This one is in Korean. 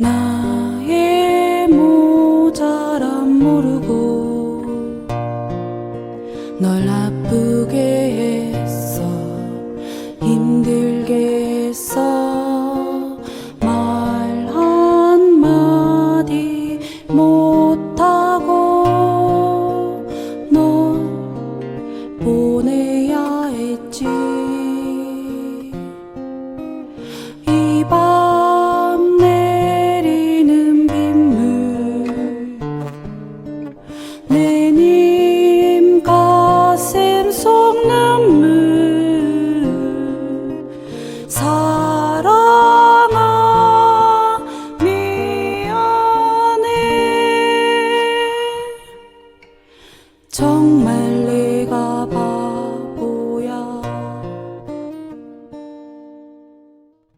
나의 모자람 모르고 널 아프게 했어 힘들게 했어 말 한마디 못하고 내님 가슴 속 눈물 사랑아 미안해 정말